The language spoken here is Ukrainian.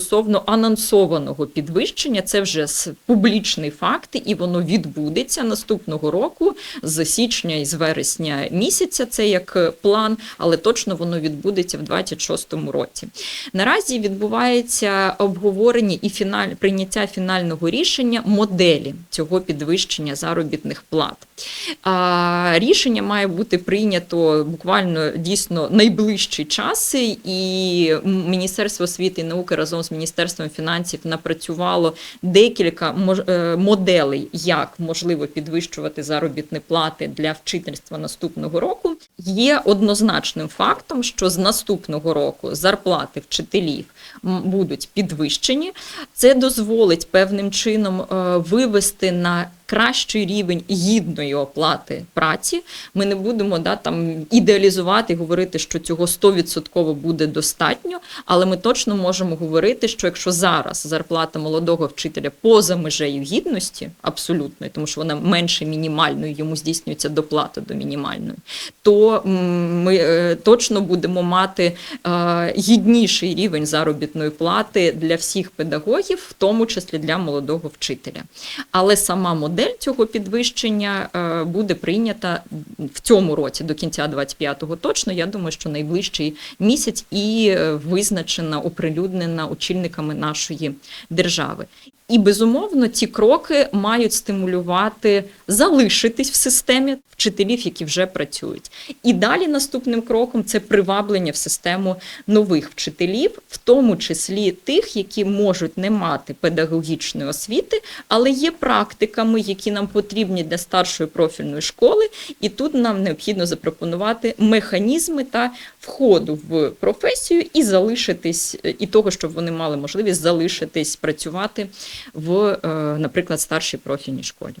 стосовно анонсованого підвищення. Це вже публічний факт, і воно відбудеться наступного року з січня і з вересня місяця. Це як е, план, але точно воно відбудеться в 26-му році. Наразі відбувається обговорення і фіналь прийняття фінального рішення моделі цього підвищення заробітних плат. А, рішення має бути прийнято буквально дійсно найближчий час, і Міністерство освіти і науки разом з Міністерством фінансів напрацювало декілька е, моделей, як можливо підвищувати заробітні плати для вчительства наступного року. Є однозначним фактом, що з наступного року зарплати вчителів будуть підвищені. Це дозволить певним чином е, вивести на кращий рівень гідної оплати праці. Ми не будемо да, там ідеалізувати і говорити, що цього 100% буде достатньо, але ми точно можемо говорити, що якщо зараз зарплата молодого вчителя поза межею гідності, абсолютно, тому що вона менше мінімальної, йому здійснюється доплата до мінімальної, то ми е, точно будемо мати е, гідніший рівень заробітної плати для всіх педагогів, в тому числі для молодого вчителя. Але сама модель цього підвищення е, буде прийнята в цьому році до кінця 25-го точно. Я думаю, що найближчий місяць і е, визначена, оприлюднена очільниками нашої держави. І безумовно ці кроки мають стимулювати залишитись в системі вчителів, які вже працюють. І далі наступним кроком це приваблення в систему нових вчителів, в тому числі тих, які можуть не мати педагогічної освіти, але є практиками, які нам потрібні для старшої профільної школи. І тут нам необхідно запропонувати механізми та входу в професію і залишитись, і того, щоб вони мали можливість залишитись працювати в, е, наприклад, старшій профільній школі.